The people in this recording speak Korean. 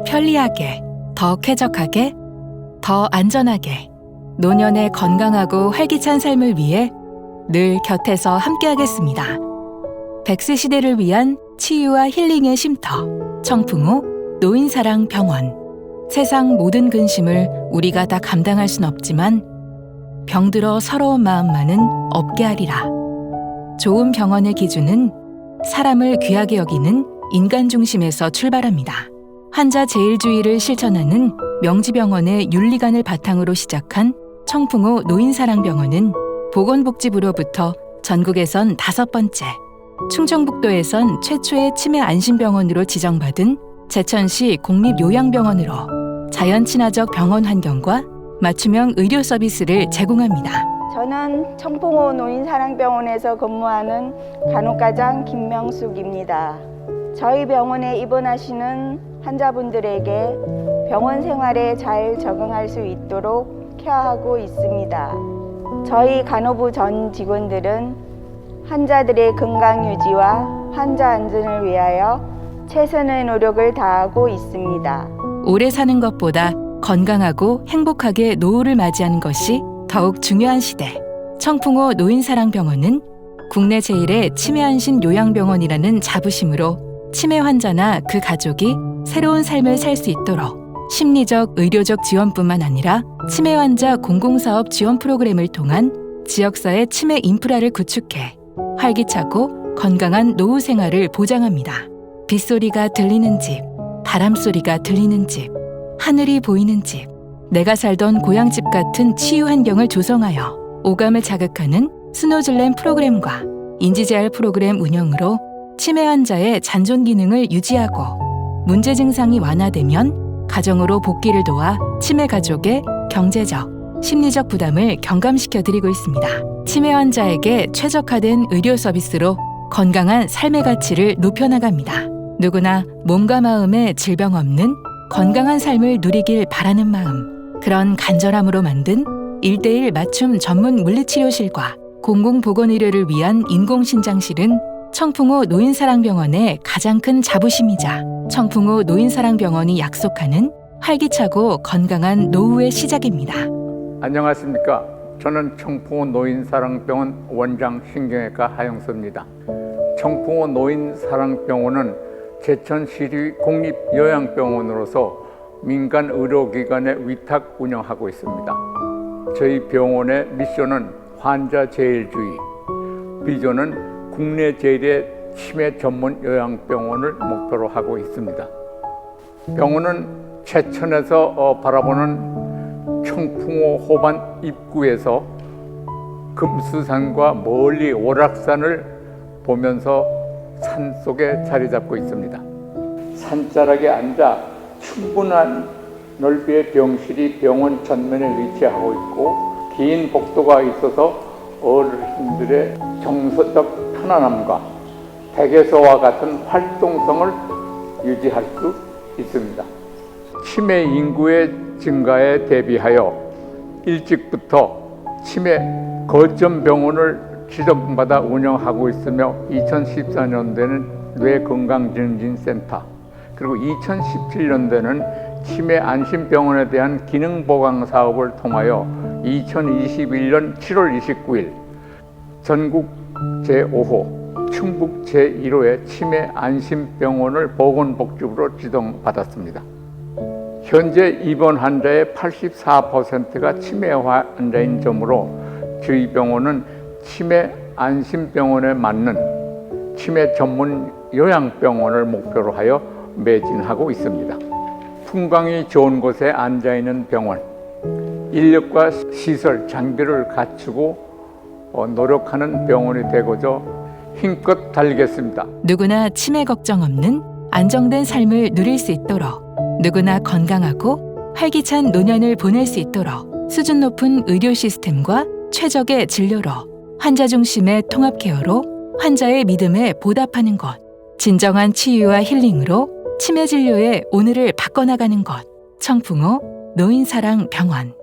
더 편리하게, 더 쾌적하게, 더 안전하게 노년의 건강하고 활기찬 삶을 위해 늘 곁에서 함께하겠습니다. 백세 시대를 위한 치유와 힐링의 쉼터 청풍호 노인사랑 병원 세상 모든 근심을 우리가 다 감당할 순 없지만 병들어 서러운 마음만은 없게 하리라. 좋은 병원의 기준은 사람을 귀하게 여기는 인간 중심에서 출발합니다. 환자 제일주의를 실천하는 명지병원의 윤리관을 바탕으로 시작한 청풍호 노인사랑병원은 보건복지부로부터 전국에선 다섯 번째, 충청북도에선 최초의 치매 안심병원으로 지정받은 제천시 공립요양병원으로 자연 친화적 병원 환경과 맞춤형 의료 서비스를 제공합니다. 저는 청풍호 노인사랑병원에서 근무하는 간호과장 김명숙입니다. 저희 병원에 입원하시는 환자분들에게 병원 생활에 잘 적응할 수 있도록 케어하고 있습니다. 저희 간호부 전 직원들은 환자들의 건강 유지와 환자 안전을 위하여 최선의 노력을 다하고 있습니다. 오래 사는 것보다 건강하고 행복하게 노후를 맞이하는 것이 더욱 중요한 시대. 청풍호 노인사랑병원은 국내 제1의 치매안심 요양병원이라는 자부심으로 치매 환자나 그 가족이 새로운 삶을 살 수 있도록 심리적, 의료적 지원뿐만 아니라 치매 환자 공공사업 지원 프로그램을 통한 지역사회 치매 인프라를 구축해 활기차고 건강한 노후 생활을 보장합니다. 빗소리가 들리는 집, 바람소리가 들리는 집, 하늘이 보이는 집, 내가 살던 고향집 같은 치유 환경을 조성하여 오감을 자극하는 스노즐램 프로그램과 인지재활 프로그램 운영으로 치매 환자의 잔존 기능을 유지하고 문제 증상이 완화되면 가정으로 복귀를 도와 치매 가족의 경제적, 심리적 부담을 경감시켜 드리고 있습니다. 치매 환자에게 최적화된 의료 서비스로 건강한 삶의 가치를 높여나갑니다. 누구나 몸과 마음에 질병 없는 건강한 삶을 누리길 바라는 마음. 그런 간절함으로 만든 1대1 맞춤 전문 물리치료실과 공공보건의료를 위한 인공신장실은 청풍호 노인사랑병원의 가장 큰 자부심이자 청풍호 노인사랑병원이 약속하는 활기차고 건강한 노후의 시작입니다. 안녕하십니까. 저는 청풍호 노인사랑병원 원장 신경외과 하영수입니다. 청풍호 노인사랑병원은 제천시리 공립요양병원으로서 민간 의료기관에 위탁 운영하고 있습니다. 저희 병원의 미션은 환자 제일주의, 비전은 국내 제일의 치매 전문 요양병원을 목표로 하고 있습니다. 병원은 제천에서 어, 바라보는 청풍호 호반 입구에서 금수산과 멀리 오락산을 보면서 산 속에 자리 잡고 있습니다. 산자락에 앉아 충분한 넓이의 병실이 병원 전면에 위치하고 있고 긴 복도가 있어서 어르신들의 정서적 편안함과 댁에서와 같은 활동성을 유지할 수 있습니다. 치매 인구의 증가에 대비하여 일찍부터 치매 거점 병원을 지정받아 운영하고 있으며 2014년도에는 뇌건강증진센터 그리고 2017년도에는 치매 안심병원에 대한 기능 보강 사업을 통하여 2021년 7월 29일 전국 제5호 충북 제1호의 치매 안심병원을 보건복지부로 지정받았습니다. 현재 입원 환자의 84%가 치매 환자인 점으로 저희 병원은 치매 안심병원에 맞는 치매 전문 요양병원을 목표로 하여 매진하고 있습니다. 풍광이 좋은 곳에 앉아 있는 병원, 인력과 시설, 장비를 갖추고 어, 노력하는 병원이 되고자 힘껏 달리겠습니다. 누구나 치매 걱정 없는 안정된 삶을 누릴 수 있도록 누구나 건강하고 활기찬 노년을 보낼 수 있도록 수준 높은 의료 시스템과 최적의 진료로 환자 중심의 통합 케어로 환자의 믿음에 보답하는 것 진정한 치유와 힐링으로 치매 진료의 오늘을 바꿔나가는 것 청풍호 노인사랑 병원